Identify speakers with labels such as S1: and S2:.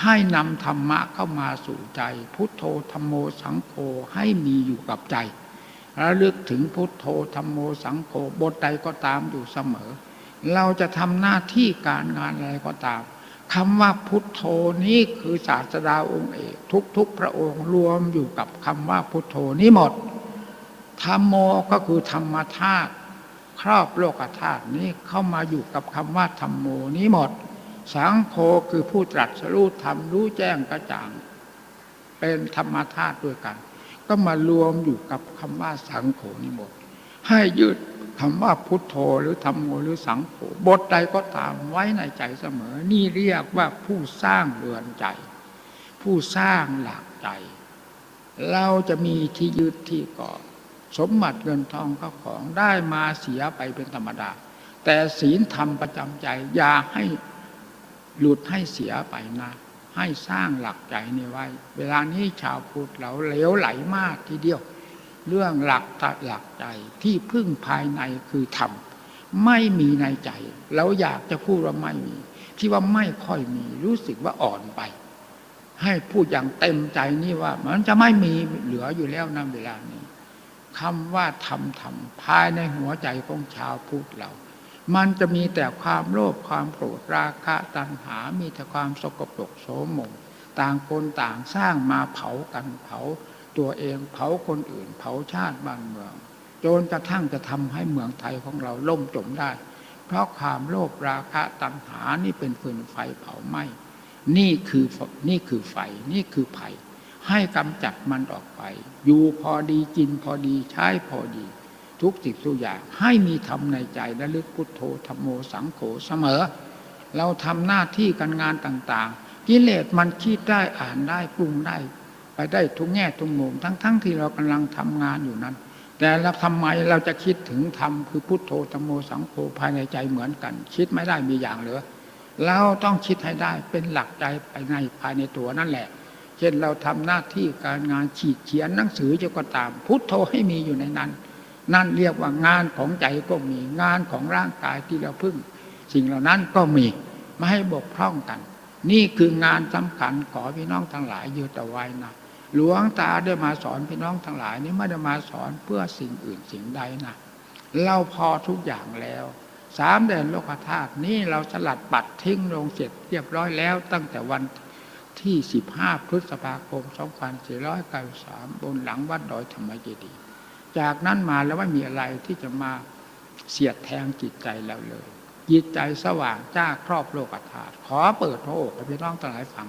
S1: ให้นำธรรมะเข้ามาสู่ใจ พุทโธธรรมโมสังโฆให้มีอยู่กับใจระลึกถึงพุทโธธรรมโมสังโฆบทใดก็ตามอยู่เสมอ เราจะทำหน้าที่การงานอะไรก็ตามคำว่าพุทโธนี้คือศาสดาองค์เอกทุก ๆ พระองค์รวมอยู่กับคำว่าพุทโธนี้หมดธรรมโมก็คือธรรมธาตุครอบโลกธาตุนี้เข้ามาอยู่กับคำว่าธรรมโมนี้หมด สังโฆคือผู้ตรัสรู้ธรรมรู้แจ้งกระจ่าง เป็นธรรมธาตุด้วยกัน ก็มารวมอยู่กับคำว่าสังโฆนี้หมด ให้ยึดคำว่าพุทโธหรือธรรมโมหรือสังโฆบทใดก็ตามไว้ในใจเสมอ นี่เรียกว่าผู้สร้างเรือนใจ ผู้สร้างหลักใจ เราจะมีที่ยึดที่เกาะสมบัติเงินทองก็ของได้มาเสียไปเป็นธรรมดา แต่ศีลธรรมประจำใจอย่าให้ หลุดให้เสียไปนะ ให้สร้างหลักใจนี่ไว้ เวลานี้ชาวพุทธเราเหลวไหลมากทีเดียว เรื่องหลักตัดหลักใจที่พึ่งภายในคือธรรมไม่มีในใจ เราอยากจะพูดว่าไม่มี ที่ว่าไม่ค่อยมีรู้สึกว่าอ่อนไป ให้พูดอย่างเต็มใจนี่ว่า มันจะไม่มีเหลืออยู่แล้วนะเวลานี้คำว่าธรรมธรรมภายในหัวใจของชาวพุทธเรา มันจะมีแต่ความโลภความโกรธราคะตัณหา มีแต่ความสกปรกโสมม ต่างคนต่างสร้างมาเผากันเผา ตัวเองเผาคนอื่น เผาชาติบ้านเมือง จนกระทั่งจะทำให้เมืองไทยของเราล่มจมได้ เพราะความโลภราคะตัณหานี่เป็นฟืนไฟเผาไหม้นี่คือนี่คือไฟนี่คือไผ่ให้กำจัดมันออกไป อยู่พอดีกินพอดีใช้พอดี ทุกสิ่งทุกอย่างให้มีธรรมในใจและลึกพุทโธธรรมโมสังโฆเสมอ เราทำหน้าที่การงานต่างๆ กิเลสมันคิดได้อ่านได้ปรุงได้ ไปได้ทุกแง่ทุกมุมทั้งๆทที่เรากำลังทำงานอยู่นั้น แต่เราทำไมเราจะคิดถึงธรรมคือพุทโธธรรมโมสังโฆภายในใจเหมือนกัน คิดไม่ได้มีอย่างเหลือเราต้องคิดให้ได้เป็นหลักใจภายในภายในตัวนั่นแหละเช่นเราทำหน้าที่การงานขีดเขียนหนังสือจะก็ตาม พุทโธให้มีอยู่ในนั้น นั่นเรียกว่างานของใจก็มีงานของร่างกายที่เราพึ่ง สิ่งเหล่านั้นก็มีไม่ให้บกพร่องกัน นี่คืองานสำคัญขอพี่น้องทั้งหลายยืดเอาไว้นะหลวงตาได้มาสอนพี่น้องทั้งหลายนี้ไม่ได้มาสอนเพื่อสิ่งอื่นสิ่งใดนะเราพอทุกอย่างแล้วสามแดนโลกธาตุนี้เราสลัดปัดทิ้งลงเสร็จเรียบร้อยแล้ว ตั้งแต่วันที่สิบห้าพฤษภาคมสองพันสี่ร้อยเก้าสามบนหลังวัดดอยธรรมเจดีย์ จากนั้นมาแล้วไม่มีอะไรที่จะมาเสียดแทงจิตใจเราเลย จิตใจสว่างจ้าครอบโลกธาตุขอเปิดโอกให้พี่น้องทั้งหลายฟัง